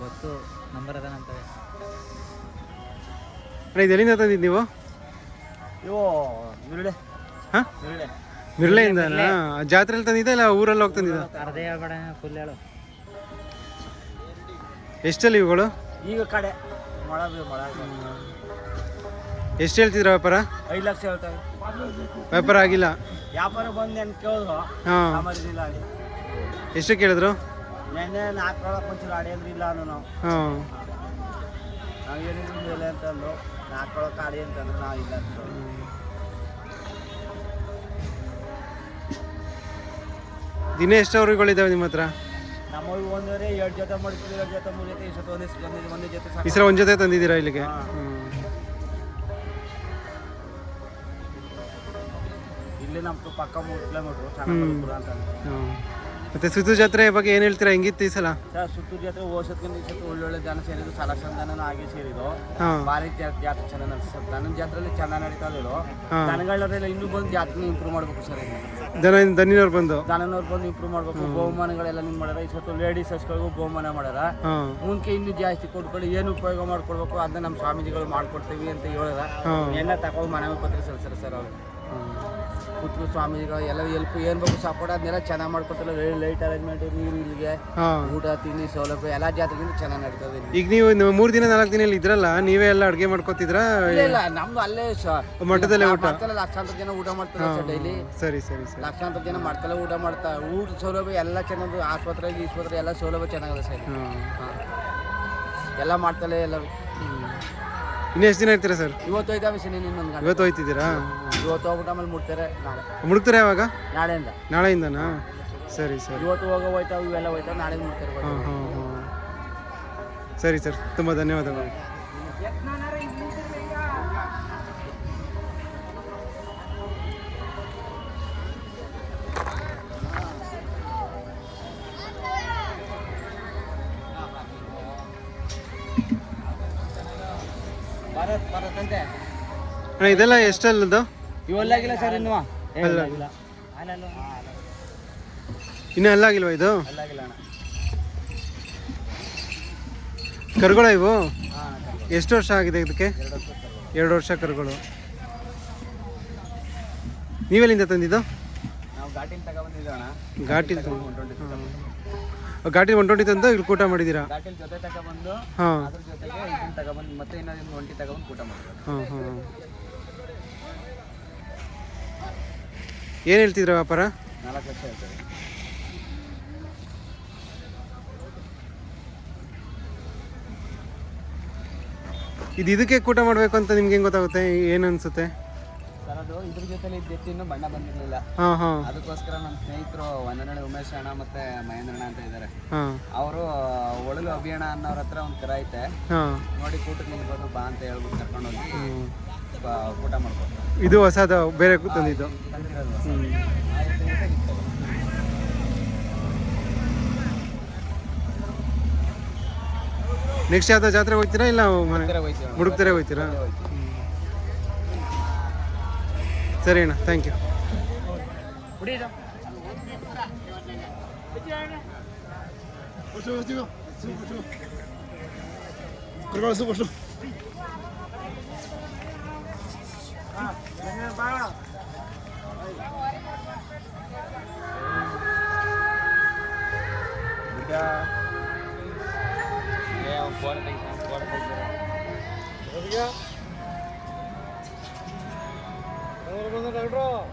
ಗೊತ್ತು ನಂಬರ್ ಅದ ಅಂತ ಅಣ್ಣ ಇದು ಎಲ್ಲಿಂದ ತಂದಿದ್ದು ನೀವು? ಇವು ಮಿರುಳೆ ಹಾಂ? ಮಿರುಳೆ ಮಿರ್ಲೆಯಿಂದನಾ ಜಾತ್ರೆಯಲ್ಲಿ ತಂದಿದ್ದ ಇಲ್ಲ ಊರಲ್ಲಿ ಹೋಗಿ ತಂದಿದ್ದ? ಅರ್ಧ ಹೇಳ್ಬೇಡ ಫುಲ್ ಹೇಳು. ಎಷ್ಟಲ್ಲಿ ಇವುಗಳು? ಈಗ ಕಡೆ ಮೊಳ ಮೊಳ ಎಷ್ಟು ಹೇಳ್ತಿದ್ರ ವ್ಯಾಪಾರ? ಐದು ಲಕ್ಷ ಹೇಳ್ತಾರೆ. ವ್ಯಾಪಾರ ಆಗಿಲ್ಲ. ವ್ಯಾಪಾರ ಬಂದು ಅಂತ ಕೇಳಿದ್ರು ಹಾಂ. ಎಷ್ಟು ಕೇಳಿದ್ರು? ನೆನ್ನೆ ನಾಲ್ಕು ಒಳಗೆ ಒಂಚೂರು ಆಡಿ ಅಂದ್ರೆ ಇಲ್ಲ ನಾನು ಹಾಂ ನಾವು ಏನಿದ್ರು ಮೇಲೆ ಅಂತಂದ್ರು ನಾಲ್ಕು ಒಳಗೆ ಆಡಿ ಅಂತಂದ್ರು ನಾವು ಇಲ್ಲ ಅಂತ ದಿನ ಎಷ್ಟು ಅವ್ರುಗಳಿದ್ದಾವೆ ನಿಮ್ಮ ಹತ್ರ ನಮ್ಮ ಒಂದರೆ ಎರಡು ಜೊತೆ ಮಾಡ್ತಿದ್ವಿ ಎರಡು ಜೊತೆ ಮೂರು ಜೊತೆ ಇಷ್ಟು ಒಂದೇ ಒಂದೇ ಒಂದೇ ಜೊತೆ. ಈ ಸಲ ಒಂದು ಜೊತೆ ತಂದಿದ್ದೀರಾ ಇಲ್ಲಿಗೆ ಹಾ. ಹ್ಮ್. ಇಲ್ಲಿ ನಮ್ದು ಪಕ್ಕ ಮೂರು ಕಿಲೋಮೀಟ್ರು ಚೆನ್ನಾಗಿ ಅಂತ. ಮತ್ತೆ ಸುತ್ತು ಜಾತ್ರೆ ಬಗ್ಗೆ ಏನು ಹೇಳ್ತೀರಾ? ಹೆಂಗಿತ್ತು ಈ ಸಲ? ಸರ್ ಸುತ್ತೂರು ಜಾತ್ರೆ ಓಸತ್ಕೊಂಡು ಈ ಸತಿ ಒಳ್ಳೊಳ್ಳೆ ಜನ ಸೇರಿದ್ದು ಸಲಕ್ಷನ್ ದನನೂ ಹಾಗೆ ಸೇರಿದ್ದು. ಹಾಂ. ಭಾರಿ ಜಾತ್ರೆ ಚೆನ್ನಾಗಿ ನಡೆಸ್ತಾರೆ ದನ ಜಾತ್ರೆಯಲ್ಲಿ ಚೆನ್ನಾಗಿ ನಡೀತಾ ಇದ್ರು ಹಾಂ. ದನಗಳನ್ನೆಲ್ಲ ಇನ್ನೂ ಬಂದು ಜಾತ್ರೆ ಇಂಪ್ರೂವ್ ಮಾಡ್ಬೇಕು ಸರ್ ಜನ ದನ ದನಿನವ್ರು ಬಂದು? ದನನವ್ರು ಬಂದು ಇಂಪ್ರೂವ್ ಮಾಡ್ಬೇಕು. ಬಹುಮಾನಗಳೆಲ್ಲ ನಿಮ್ ಮಾಡ್ಯಾರ. ಈ ಸತ್ತು ಲೇಡೀಸ್ ಹಸ್ಗಳಿಗೂ ಬಹುಮಾನ ಮಾಡ್ಯಾರ. ಮುಂಚೆ ಇನ್ನೂ ಜಾಸ್ತಿ ಕೊಟ್ಕೊಳ್ಳಿ ಏನು ಉಪಯೋಗ ಮಾಡ್ಕೊಡ್ಬೇಕು ಅದನ್ನ ನಮ್ಮ ಸ್ವಾಮೀಜಿಗಳು ಮಾಡ್ಕೊಡ್ತೀವಿ ಅಂತ ಹೇಳ್ಯಾರ. ಹಾಂ. ಎಲ್ಲ ತಗೊಂಡು ಮನವಿ ಪತ್ರ ಸಲ್ಲಿಸ್ತಾರೆ ಸರ್ ಅವ್ರು. ಕೂತ್ರು ಸ್ವಾಮೀಜಿಗಳು ಎಲ್ಲ ಎಲ್ಪ್ ಏನು ಬೇಕು ಸಪೋರ್ಟ್ ಅದನ್ನೆಲ್ಲ ಚೆನ್ನಾಗಿ ಮಾಡ್ಕೊಡ್ತಾರೆ. ಲೈಟ್ ಅರೇಂಜ್ಮೆಂಟ್ ನೀರು ಇಲ್ಲಿಗೆ ಊಟ ತಿಂಡಿ ಸೌಲಭ್ಯ ಎಲ್ಲ ಜಾತ್ರೆಗಿಂತ ಚೆನ್ನಾಗಿ ನಡೀತದೆ ಇಲ್ಲಿ. ಈಗ ನೀವು ಮೂರು ದಿನ ನಾಲ್ಕು ದಿನ ಇಲ್ಲಿ ಇದ್ರಲ್ಲ ನೀವೇ ಎಲ್ಲ ಅಡುಗೆ ಮಾಡ್ಕೊತಿದ್ರ? ಇಲ್ಲ ಇಲ್ಲ ನಮ್ದು ಅಲ್ಲೇ ಸ- ಮಠದಲ್ಲೇ ಊಟ? ಮಾಡ್ತಾರೆ ಲಕ್ಷಾಂತರ ಜನ ಊಟ ಮಾಡ್ತಾರೆ ಸರ್ ಡೈಲಿ ಸರಿ ಸರಿ ಸರಿ. ಲಕ್ಷಾಂತರ ಜನ ಮಾಡ್ತಾರೆ ಊಟ ಮಾಡ್ತಾ ಊಟ ಸೌಲಭ್ಯ ಎಲ್ಲ ಚೆನ್ನಾಗಿ ಆಸ್ಪತ್ರೆ ಈಸ್ಪತ್ರೆ ಎಲ್ಲ ಸೌಲಭ್ಯ ಚೆನ್ನಾಗಿದೆ ಸರ್ ಇಲ್ಲಿ. ಹಾಂ. ಹಾ. ಎಲ್ಲ ಮಾಡ್ತಾರೆ ಎಲ್ಲರೂ. ಇನ್ನು ಎಷ್ಟು ದಿನ ಇರ್ತೀರಾ ಸರ್? ಇವತ್ತು ಹೋಯ್ತಾವೆ ಶನಿ ಇನ್ನೊಂದು ಗಂಟೆ. ಇವತ್ತು ಹೋಯ್ತಿದ್ದೀರಾ? ಇವತ್ತು ಹೋಗ್ಬಿಟ್ಟು ಆಮೇಲೆ ಮುಟ್ತಾರೆ ನಾಳೆ. ಮುಡುಕ್ತಾರೆ ಯಾವಾಗ? ನಾಳೆಯಿಂದ. ನಾಳೆಯಿಂದನಾ? ಸರಿ ಸರ್. ಇವತ್ತು ಹೋಗೋ ಹೋಯ್ತಾವೆ ಇವೆಲ್ಲ ಹೋಯ್ತಾವೆ ನಾಳೆ ಮುಟ್ತಾರೆ ಹಾಂ ಹಾಂ ಹಾಂ. ಸರಿ ಸರ್ ತುಂಬ ಧನ್ಯವಾದಗಳು. ಅಣ್ಣ ಇದೆಲ್ಲ ಎಷ್ಟಲ್ಲದು? ಇವೆಲ್ಲಾಗಿಲ್ಲ ಸರ್ ಇನ್ನು. ಅಲ್ಲ. ಇಲ್ಲ. ಇನ್ನೂ ಅಲ್ಲಾಗಿಲ್ವಾ ಇದು? ಅಲ್ಲಾಗಿಲ್ಲ ಅಣ್ಣ. ಕರುಗಳ ಇವು? ಹಾಂ ಎಷ್ಟು ವರ್ಷ ಆಗಿದೆ ಇದಕ್ಕೆ? ಎರಡು ವರ್ಷ ಕರುಗಳು. ನೀವೆಲ್ಲಿಂದ ತಂದಿದ್ದು? ಘಾಟಿಲ್ ಘಾಟಿ ಒನ್ ಟ್ವೆಂಟಿ ತಂದು ಇಲ್ಲಿ ಕೂಟ ಮಾಡಿದ್ದೀರಾ? ಘಾಟಿಲ್ ಜೊತೆ ತಗೊಬಂದು ಹಾಂ. ಅದ್ರ ಜೊತೆಗೆ ಇದನ್ನ ತಗೊಬಂದು ಮತ್ತೆ ಇನ್ನೊಂದು ಒಂಟಿ ತಗೊಬಂದು ಊಟ ಮಾಡಿದ್ರು ಹಾಂ ಹಾಂ. ಏನು ಹೇಳ್ತಿದ್ರ ವ್ಯಾಪಾರ? ನಾಲ್ಕು ಲಕ್ಷ ಹೇಳ್ತೇವೆ. ಇದು ಇದಕ್ಕೆ ಕೂಟ ಮಾಡಬೇಕು ಅಂತ ನಿಮ್ಗೆ ಹೆಂಗ್ ಗೊತ್ತಾಗುತ್ತೆ? ಏನು ಅನಿಸುತ್ತೆ? ಸರ್ ಅದು ಇದ್ರ ಜೊತೆಲಿ ಇದ್ದಿತ್ತು ಇನ್ನೂ ಬಣ್ಣ ಬಂದಿರಲಿಲ್ಲ. ಹಾಂ ಹಾಂ. ಅದಕ್ಕೋಸ್ಕರ ನಮ್ಮ ಸ್ನೇಹಿತರು ವಂದನಳ್ಳಿ ಉಮೇಶ್ ಅಣ್ಣ ಮತ್ತೆ ಮಹೇಂದ್ರಣ್ಣ ಅಂತ ಇದ್ದಾರೆ ಅವರು ಒಳಲು ಅಭಿಯಾನ ಅನ್ನೋರ ಹತ್ರ ಒಂದು ಕರ ಐತೆ. ನೋಡಿ ಕೂಟಕ್ಕೆ ನಿಲ್ಬೋದು ಬಾ ಅಂತ ಹೇಳ್ಬಿಟ್ಟು ಕರ್ಕೊಂಡೋಗಿ ಹೋಗಿ ಊಟ ಮಾಡ್ಬೋದು ಇದು ಹೊಸದ ಬೇರೆ ತಂದಿದ್ದು. ನೆಕ್ಸ್ಟ್ ಯಾವ್ದೋ ಜಾತ್ರೆ ಹೋಗ್ತೀರಾ ಇಲ್ಲ ಮನೆ ಮುಡುಕ್ತಾರೆ ಹೋಗ್ತೀರಾ. ಸರಿ ಅಣ್ಣ ಥ್ಯಾಂಕ್ ಯು ಏ, กันรอบ